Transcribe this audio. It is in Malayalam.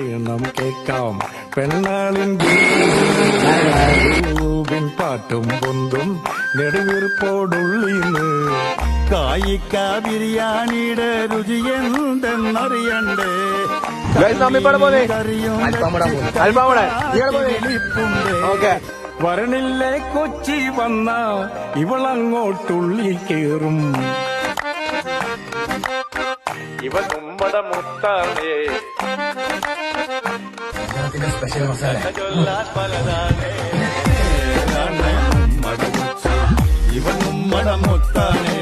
ഈണം കേൾക്കാം. പെണ്ണാളിൻ പാട്ടും പൊന്തും നെടുവീർപ്പോടുള്ളീന്ന് കായിക്ക ബിരിയാണിയുടെ രുചി എന്തെന്നറിയണ്ടേ? ഓക്കെ. വരണില്ലേ കൊച്ചി വന്ന ഇവളങ്ങോട്ടുള്ളി കേറും. ഇവ തുമ്പട മുത്താണേ സ്പെഷ്യൽ മസാല ഇവ തുമ്പട മുത്താണേ